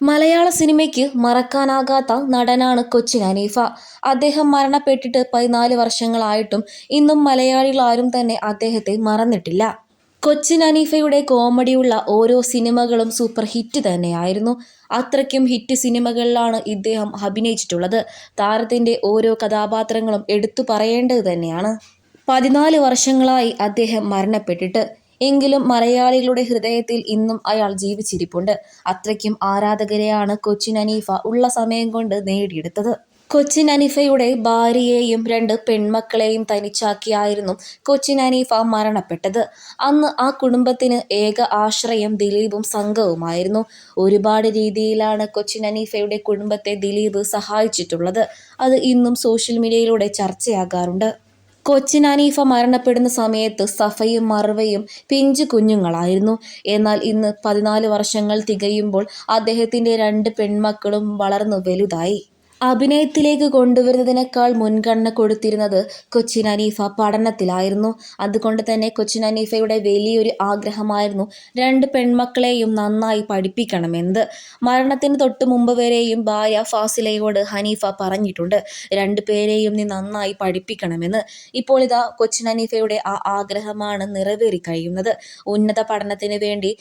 മലയാള സിനിമയ്ക്ക് മറക്കാനാകാത്ത നടനാണ് കൊച്ചിൻ ഹനീഫ അദ്ദേഹം മരണപ്പെട്ടിട്ട് പതിനാല് വർഷങ്ങളായിട്ടും ഇന്നും മലയാളികൾ ആരും തന്നെ അദ്ദേഹത്തെ മറന്നിട്ടില്ല. കൊച്ചിൻ അനീഫയുടെ കോമഡിയുള്ള ഓരോ സിനിമകളും സൂപ്പർ ഹിറ്റ് തന്നെയായിരുന്നു. അത്രയ്ക്കും ഹിറ്റ് സിനിമകളിലാണ് ഇദ്ദേഹം അഭിനയിച്ചിട്ടുള്ളത്. താരത്തിന്റെ ഓരോ കഥാപാത്രങ്ങളും എടുത്തു പറയേണ്ടത് തന്നെയാണ്. പതിനാല് വർഷങ്ങളായി അദ്ദേഹം മരണപ്പെട്ടിട്ട്. എങ്കിലും മലയാളികളുടെ ഹൃദയത്തിൽ ഇന്നും അയാൾ ജീവിച്ചിരിപ്പുണ്ട്. അത്രയ്ക്കും ആരാധകരെയാണ് കൊച്ചിൻ അനീഫ ഉള്ള സമയം കൊണ്ട് നേടിയെടുത്തത്. കൊച്ചിൻ അനീഫയുടെ ഭാര്യയെയും രണ്ട് പെൺമക്കളെയും തനിച്ചാക്കിയായിരുന്നു കൊച്ചിൻ അനീഫ മരണപ്പെട്ടത്. അന്ന് ആ കുടുംബത്തിന് ഏക ആശ്രയം ദിലീപും സംഘവുമായിരുന്നു. ഒരുപാട് രീതിയിലാണ് കൊച്ചിൻ അനീഫയുടെ കുടുംബത്തെ ദിലീപ് സഹായിച്ചിട്ടുള്ളത്. അത് ഇന്നും സോഷ്യൽ മീഡിയയിലൂടെ ചർച്ചയാകാറുണ്ട്. കൊച്ചിൻ അനീഫ മരണപ്പെടുന്ന സമയത്ത് സഫയും മറവയും പിഞ്ചു കുഞ്ഞുങ്ങളായിരുന്നു. എന്നാൽ ഇന്ന് പതിനാല് വർഷങ്ങൾ തികയുമ്പോൾ അദ്ദേഹത്തിന്റെ രണ്ട് പെൺമക്കളും വളർന്നു വലുതായി. അഭിനയത്തിലേക്ക് കൊണ്ടുവരുന്നതിനേക്കാൾ മുൻഗണന കൊടുത്തിരുന്നത് കൊച്ചിൻ അനീഫ പഠനത്തിലായിരുന്നു. അതുകൊണ്ട് തന്നെ കൊച്ചിൻ അനീഫയുടെ വലിയൊരു ആഗ്രഹമായിരുന്നു രണ്ട് പെൺമക്കളെയും നന്നായി പഠിപ്പിക്കണമെന്ന് മരണത്തിന് തൊട്ട് മുമ്പ് വരെയും ഭാര്യ ഫാസിലയോട് ഹനീഫ പറഞ്ഞിട്ടുണ്ട് രണ്ടു പേരെയും നീ നന്നായി പഠിപ്പിക്കണമെന്ന്. ഇപ്പോൾ ഇതാ കൊച്ചിൻ അനീഫയുടെ ആ ആഗ്രഹമാണ് നിറവേറി കഴിയുന്നത് ഉന്നത പഠനത്തിന് വേണ്ടി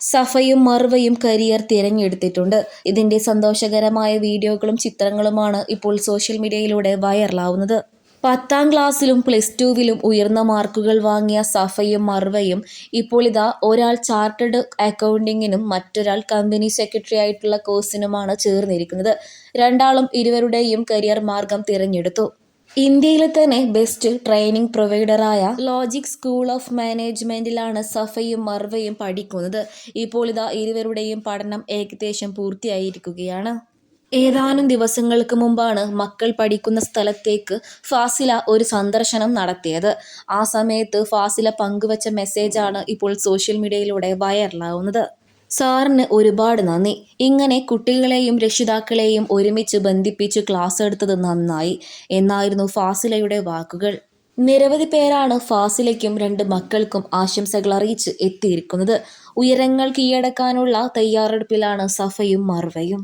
സഫയും മർവയും കരിയർ തിരഞ്ഞെടുത്തിട്ടുണ്ട്. ഇതിന്റെ സന്തോഷകരമായ വീഡിയോകളും ചിത്രങ്ങളുമാണ് ഇപ്പോൾ സോഷ്യൽ മീഡിയയിലൂടെ വൈറലാവുന്നത്. പത്താം ക്ലാസ്സിലും പ്ലസ് ടുവിലും ഉയർന്ന മാർക്കുകൾ വാങ്ങിയ സഫയും മർവയും ഇപ്പോൾ ഇതാ ഒരാൾ ചാർട്ടേഡ് അക്കൗണ്ടിങ്ങിനും മറ്റൊരാൾ കമ്പനി സെക്രട്ടറി ആയിട്ടുള്ള കോഴ്സിനുമാണ് ചേർന്നിരിക്കുന്നത്. രണ്ടാളും ഇരുവരുടെയും കരിയർ മാർഗം തിരഞ്ഞെടുത്തു. ഇന്ത്യയിലെ തന്നെ ബെസ്റ്റ് ട്രെയിനിങ് പ്രൊവൈഡറായ ലോജിക് സ്കൂൾ ഓഫ് മാനേജ്മെന്റിലാണ് സഫയും മർവയും പഠിക്കുന്നത്. ഇപ്പോൾ ഇതാ ഇരുവരുടെയും പഠനം ഏകദേശം പൂർത്തിയായിരിക്കുകയാണ്. ഏതാനും ദിവസങ്ങൾക്ക് മുമ്പാണ് മക്കൾ പഠിക്കുന്ന സ്ഥലത്തേക്ക് ഫാസില ഒരു സന്ദർശനം നടത്തിയത്. ആ സമയത്ത് ഫാസില പങ്കുവച്ച മെസ്സേജാണ് ഇപ്പോൾ സോഷ്യൽ മീഡിയയിലൂടെ വൈറലാവുന്നത് സാറിന് ഒരുപാട് നന്ദി. ഇങ്ങനെ കുട്ടികളെയും രക്ഷിതാക്കളെയും ഒരുമിച്ച് ബന്ധിപ്പിച്ച് ക്ലാസ് എടുത്തത് നന്നായി. എന്നായിരുന്നു ഫാസിലയുടെ വാക്കുകൾ. നിരവധി പേരാണ് ഫാസിലയ്ക്കും രണ്ട് മക്കൾക്കും ആശംസകൾ അറിയിച്ച് എത്തിയിരിക്കുന്നത്. ഉയരങ്ങൾ കീഴടക്കാനുള്ള തയ്യാറെടുപ്പിലാണ് സഫയും മർവയും.